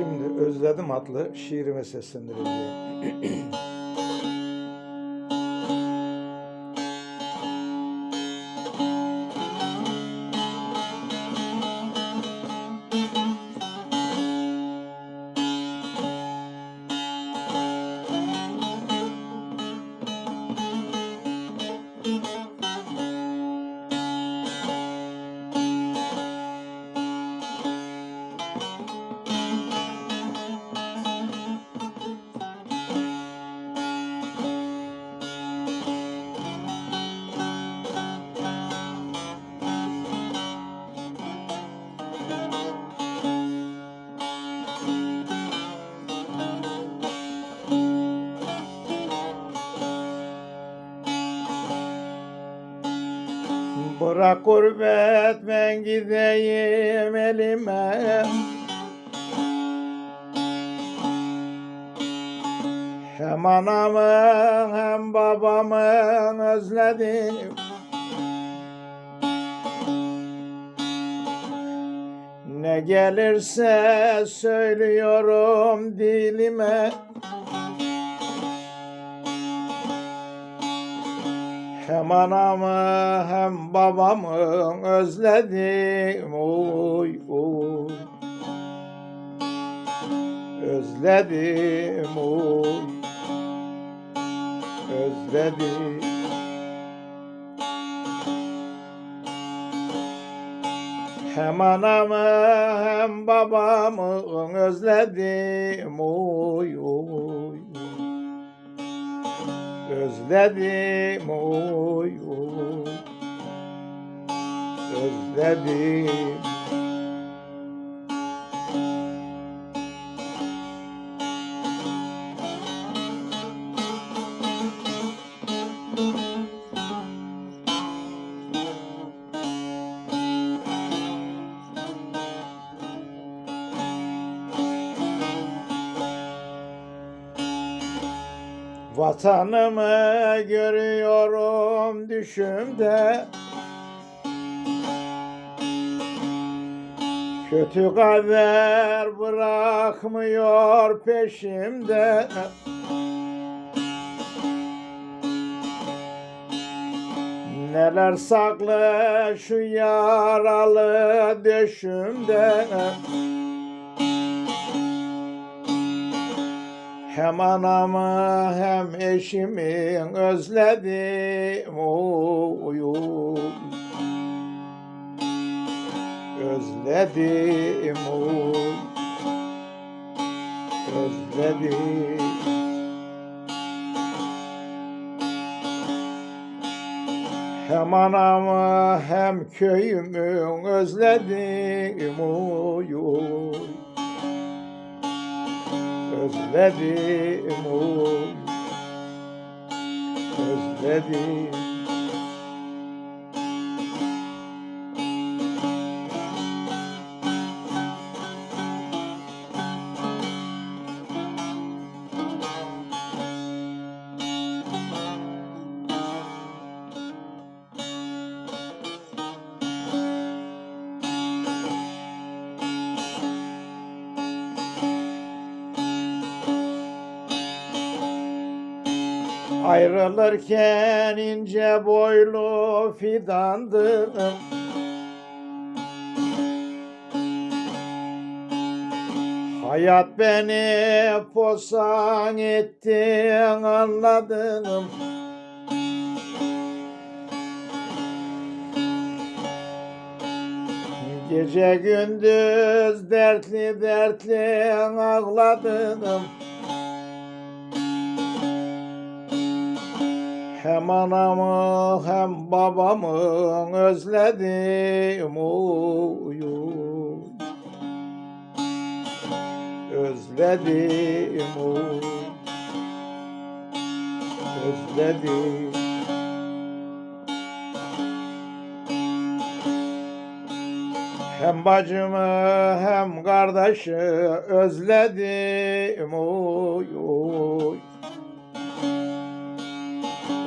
Şimdi Özledim adlı şiirime seslendireceğim. Bırak gurbet ben gideyim elime. Hem anamı hem babamı özledim. Ne gelirse söylüyorum dilime Hem anamı hem babamı özledim. Oy oy. Özledim oy. Özledim. Hem anamı hem babamı özledim. Oy oy Özledim oy Özledim Vatanımı görüyorum düşümde. Kötü kader bırakmıyor peşimde. Neler saklı şu yaralı döşümde Hem anamı hem eşimi özledim oy. Özledim oy. Özledim. Hem anamı hem köyümü özledim oy Özledim oy Özledim Ayrılırken ince boylu fidandım Hayat beni posan etti anladım Gece gündüz dertli dertli ağladım Hem anamı hem babamı özledim oy. Özledim oy. Özledim Hem bacımı hem kardeşi özledim oy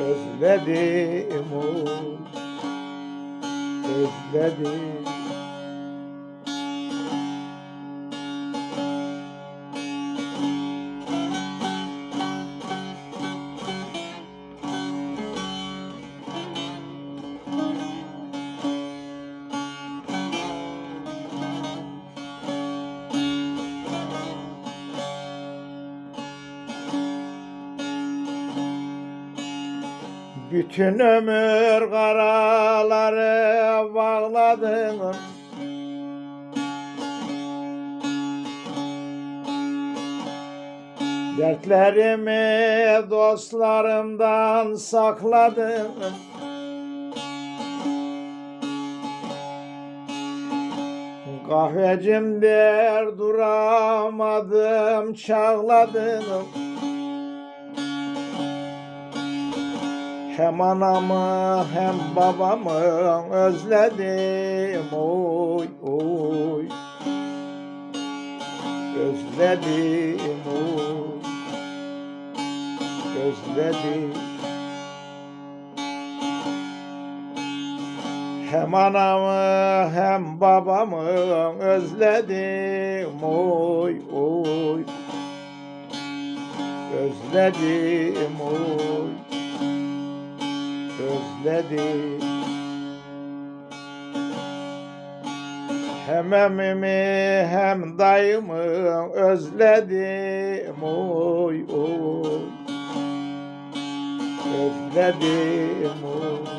Özledim oy Özledim Bütün ömür karaları bağladın. Dertlerimi dostlarımdan sakladım Kahvecim der duramadım çağladım Hem anamı hem babamı özledim oy oy. Özledim oy. Özledim. Hem anamı hem babamı özledim oy oy. Özledim oy Özledim Hem emimi hem dayımı özledim oy oy. Özledim oy